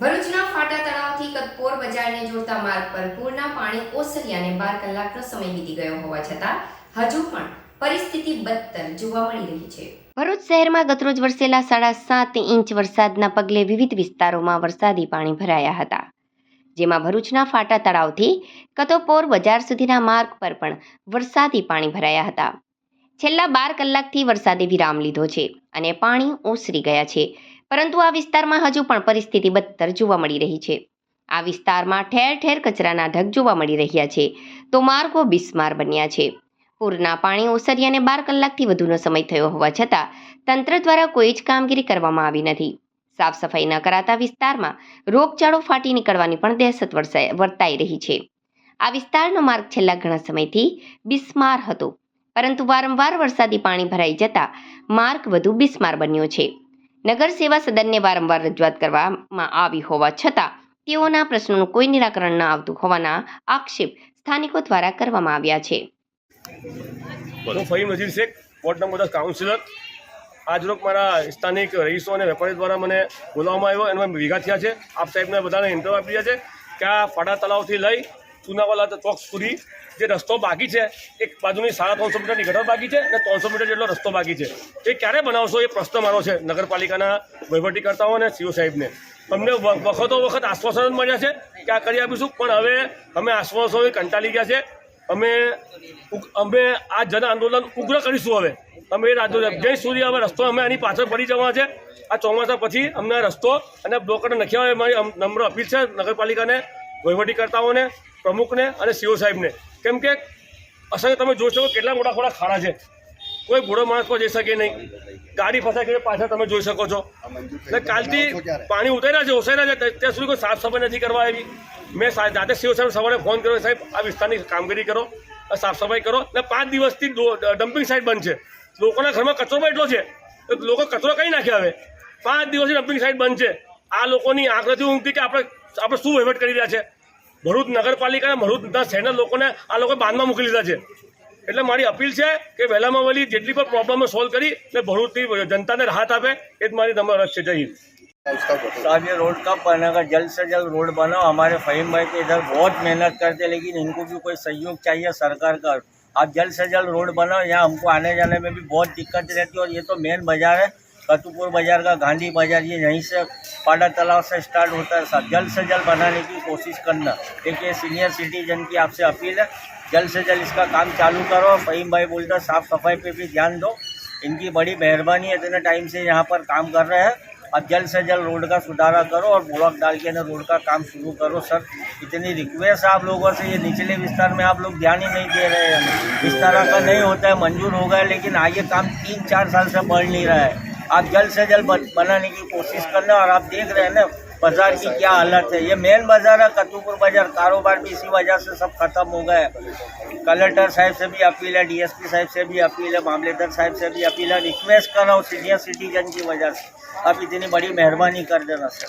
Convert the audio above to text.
ભરૂચના ફાટા તળાવથી કતપોર બજારને જોડતા માર્ગ પર પૂરના પાણી ઓસર્યાને બાર કલાકનો સમય વીતી ગયો હોવા છતાં હજુ પણ પરિસ્થિતિ બદતર જોવા મળી રહી છે. ભરૂચ શહેરમાં ગતરોજ વરસેલા સાડા સાત ઇંચ વરસાદના પગલે વિવિધ વિસ્તારોમાં વરસાદી પાણી ભરાયા હતા. જેમાં ભરૂચના ફાટા તળાવથી કતોપોર બજાર સુધીના માર્ગ પર પણ વરસાદી પાણી ભરાયા હતા. છેલ્લા બાર કલાકથી વરસાદે વિરામ લીધો છે અને પાણી ઓસરી ગયા છે. પરંતુ આ વિસ્તારમાં હજુ પણ પરિસ્થિતિ બદતર જોવા મળી રહી છે. આ વિસ્તારમાં ઠેર ઠેર કચરાના ઢગ જોવા મળી રહ્યા છે. તો માર્ગો બિસ્માર બન્યા છે. પૂરના પાણી ઓસર્યાને બાર કલાકથી વધુનો સમય થયો હોવા છતાં તંત્ર દ્વારા કોઈ જ કામગીરી કરવામાં આવી નથી. સાફ સફાઈ ન કરાતા વિસ્તારમાં રોગચાળો ફાટી નીકળવાની પણ દહેશત વર્તાઈ રહી છે. આ વિસ્તારનો માર્ગ છેલ્લા ઘણા સમયથી બિસ્માર હતો. પરંતુ વારંવાર વરસાદી પાણી ભરાઈ જતા માર્ગ વધુ બિસ્માર બન્યો છે. નગર સેવા સદનને વારંવાર રજૂઆત કરવામાં આવી હોવા છતાં, તેઓના પ્રશ્નોનું કોઈ નિરાકરણ ન આવતું હોવાના આક્ષેપ સ્થાનિકો દ્વારા કરવામાં આવ્યા છે. હું Faheem Nazir Shaikh, ward number councillor. આજરોગ મારા સ્થાનિક રહીશો અને વેપારી દ્વારા મને બોલાવવામાં આવ્યો એમાં ભેગા થયા છે. આપ સાહેબને બધાને ઇન્ટરવ્યુ આપી રહ્યા છે કે આ ફાટા તળાવથી લઈ ચુનાવાલા ચોક સુધી જે રસ્તો બાકી છે, એક બાજુની સાડા ત્રણસો મીટરની ગટર બાકી છે અને ત્રણસો મીટર જેટલો રસ્તો બાકી છે. એ ક્યારે બનાવશો એ પ્રશ્ન મારો છે નગરપાલિકાના વહીવટીકર્તાઓ અને સીઓ સાહેબને. અમને વખતો વખત આશ્વાસન મળ્યા છે કે આ કરી આપીશું, પણ હવે અમે આશ્વાસનોથી કંટાળી ગયા છે. અમે અમે આ જન આંદોલન ઉગ્ર કરીશું હવે. અમે એ રાજ્યો જ્યાં સુધી હવે રસ્તો અમે આની પાછળ પડી જવા છે. આ ચોમાસા પછી અમને રસ્તો અને બ્લોકર નખ્યા હોય મારી નમ્ર અપીલ છે નગરપાલિકાને, વહીવટીકર્તાઓને. પ્રમુખને અને સીઓ સાહેબને. કેમ કે અસંખ્ય તમે જોઈ શકો કેટલા મોટા ખોટા ખાડા છે. કોઈ ભૂડો માણસ પણ જઈ શકે નહીં. ગાડી ફસાઈ ગઈ પાછળ તમે જોઈ શકો છો. એટલે કાલથી પાણી ઉતર્યા છે ઓસાયરા છે, ત્યાં- સુધી કોઈ સાફ સફાઈ નથી કરવા આવી. મેં જાતે સીઓ સાહેબ સવારે ફોન કર્યો, સાહેબ, આ વિસ્તારની કામગીરી કરો સાફ સફાઈ કરો. અને પાંચ દિવસથી ડમ્પિંગ સાઇટ બંધ છે. લોકોના ઘરમાં કચરો પણ એટલો છે લોકો કચરો કઈ નાખે હવે? પાંચ દિવસથી ડમ્પિંગ સાઇટ બંધ છે. આ લોકોની આંખ નથી ઊંઘતી કે આપણે આપણે શું વહીવટ કરી રહ્યા છે? ભરૂચ નગરપાલિકા અને ભરૂચના શહેરના લોકોને આ લોકો બાંધમાં મૂકી લીધા છે એટલે મારી અપીલ છે કે વહેલામાં વહેલી જેટલી પણ પ્રોબ્લેમો સોલ્વ કરી ને ભરૂચની જનતાને રાહત આપે એ જ મારી નમ્ર અરજ છે જય હિન્દ तो अब ये रोड कब बनेगा जल्द से जल्द रोड बनाओ हमारे फहीम भाई तो इधर बहुत मेहनत करते हैं लेकिन इनको भी कोई सहयोग चाहिए सरकार का आप जल्द से जल्द रोड बनाओ यहाँ हमको आने जाने में भी बहुत दिक्कत रहती है और ये तो मेन बाजार है कतुपुर बाज़ार का गांधी बाज़ार, ये यहीं से पाड़ा तालाब से स्टार्ट होता है। सब जल्द से जल्द बनाने की कोशिश करना। एक ये सीनियर सिटीजन की आपसे अपील है। जल्द से जल्द इसका काम चालू करो। फहीम भाई बोलता साफ़ सफ़ाई पे भी ध्यान दो। इनकी बड़ी मेहरबानी है। इतने टाइम से यहाँ पर काम कर रहे हैं। अब जल्द से जल्द रोड का सुधारा करो और ब्लॉक डाल के ना रोड का काम शुरू करो, सर। इतनी रिक्वेस्ट है आप लोगों से, ये निचले विस्तार में आप लोग ध्यान ही नहीं दे रहे हैं। इस तरह का नहीं होता है। मंजूर हो गया लेकिन आगे काम तीन चार साल से बढ़ नहीं रहा है। आप जल्द से जल्द बनाने की कोशिश करना और आप देख रहे हैं ना, बाज़ार की क्या हालत है। ये मेन बाज़ार है कतुपुर बाज़ार, कारोबार भी इसी वजह से सब खत्म हो गया है। कलेक्टर साहब से भी अपील है, डीएसपी साहब से भी अपील है, मामलेदार साहब से भी अपील है, रिक्वेस्ट कर रहा हूँ सीनियर सिटीजन की वजह से। आप इतनी बड़ी मेहरबानी कर देना, सर।